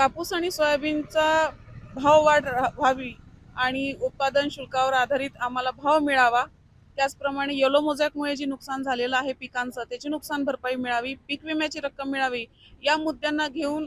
कापूस आणि सोयाबीनचा भाव वाढ रा- व्हावी आणि उत्पादन शुल्कावर आधारित आम्हाला भाव मिळावा. त्याचप्रमाणे येलो मोझॅकमुळे जे नुकसान झालेलं आहे पिकांचं त्याची नुकसान भरपाई मिळावी पीक विम्याची रक्कम मिळावी या मुद्द्यांना घेऊन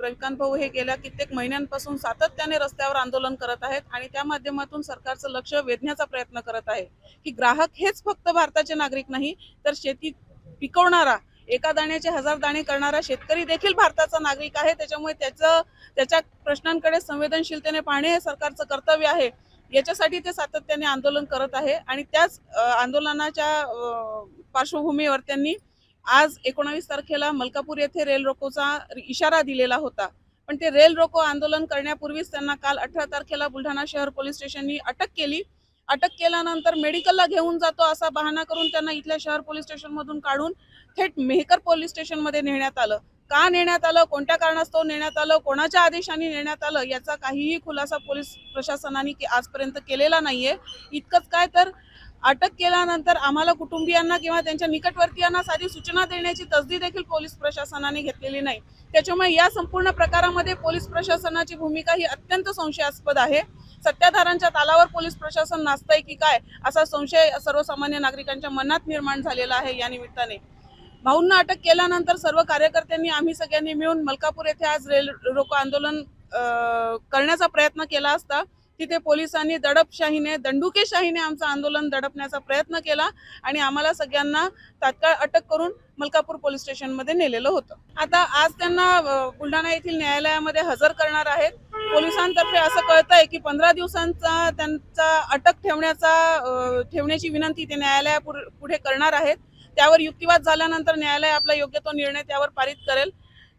रविकांत भाऊ हे गेल्या कित्येक महिन्यांपासून सातत्याने रस्त्यावर आंदोलन करत आहेत आणि त्या माध्यमातून सरकारचं लक्ष वेधण्याचा प्रयत्न करत आहे. की ग्राहक हेच फक्त भारताचे नागरिक नाही तर शेती पिकवणारा एका दाण्याचे हजार दाणे करणारा शेतकरी देखील भारताचा नागरिक आहे. त्याच्यामुळे त्याचं त्याच्या प्रश्नांकडे संवेदनशीलतेने पाहणे हे सरकारचं कर्तव्य आहे. याच्यासाठी ते सातत्याने आंदोलन करत आहे आणि त्याच आंदोलनाच्या पार्श्वभूमीवर त्यांनी आज एकोणावीस तारखेला मलकापूर येथे रेल रोकोचा इशारा दिलेला होता. पण ते रेल रोको आंदोलन करण्यापूर्वीच त्यांना काल अठरा तारखेला बुलढाणा शहर पोलीस स्टेशननी अटक केली. अटक केल्यानंतर मेडिकलला घेऊन जातो असा बहाणा करून त्यांना इथल्या शहर पोलीस स्टेशनमधून काढून थेट मेहकर पोलीस स्टेशनमध्ये नेण्यात आलं. का नेण्यात आलं? कोणत्या कारणास्तव नेण्यात आलं? कोणाच्या आदेशाने नेण्यात आलं? याचा काहीही खुलासा पोलीस प्रशासनाने के- आजपर्यंत केलेला नाहीये. इतकंच काय तर अटक केल्यानंतर आम्हाला कुटुंबियांना किंवा त्यांच्या निकटवर्तीयांना साधी सूचना देण्याची तसदी देखील पोलीस प्रशासनाने घेतलेली नाही. त्याच्यामुळे या संपूर्ण प्रकारामध्ये पोलीस प्रशासनाची भूमिका ही अत्यंत संशयास्पद आहे. सत्ताधाऱ्यांच्या तालावर पोलीस प्रशासन नाचतंय की काय असा संशय सर्वसामान्य नागरिकांच्या मनात निर्माण झालेला आहे या निमित्ताने. भाऊंना अटक केल्यानंतर सर्व कार्यकर्त्यांनी आम्ही सगळ्यांनी मिळून मलकापूर येथे आज रेल रोको आंदोलन करण्याचा प्रयत्न केला असता तिथे पोलिसांनी दडपशाहीने दंडुकेशाहीने आमचं आंदोलन दडपण्याचा प्रयत्न केला आणि आम्हाला सगळ्यांना तात्काळ अटक करून मलकापूर पोलीस स्टेशनमध्ये नेलेलं होतं. आता आज त्यांना बुलढाणा येथील न्यायालयामध्ये हजर करणार आहेत. पोलिसांतर्फे असं कळतंय की पंधरा दिवसांचा त्यांचा अटक ठेवण्याचा ठेवण्याची विनंती ते न्यायालया पुढे करणार आहेत. त्यावर युक्तिवाद झाल्यानंतर न्यायालय आपला योग्य तो निर्णय त्यावर पारित करेल.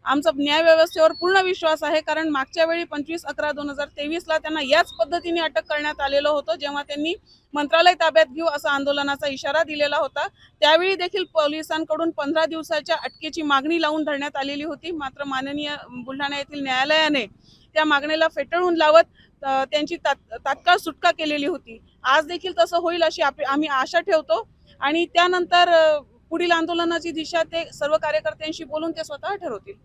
आमचा न्याय व्यवस्थेवर पूर्ण विश्वास आहे कारण मागच्या वेळी पंचवीस अकरा दोन हजार तेवीसला त्यांना याच पद्धतीने अटक करण्यात आलेलं होतं जेव्हा त्यांनी मंत्रालय ताब्यात घेऊ असा आंदोलनाचा इशारा दिलेला होता. त्यावेळी देखील पोलिसांकडून पंधरा दिवसाच्या अटकेची मागणी लावून धरण्यात आलेली होती. मात्र माननीय बुलढाणा येथील न्यायालयाने त्या मागणीला फेटाळून लावत त्यांची तात्काळ सुटका केलेली होती. आज देखील तसं होईल अशी आम्ही आशा ठेवतो. आणि त्यानंतर पुढील आंदोलनाची दिशा ते सर्व कार्यकर्त्यांशी बोलून ते स्वतः ठरवतील.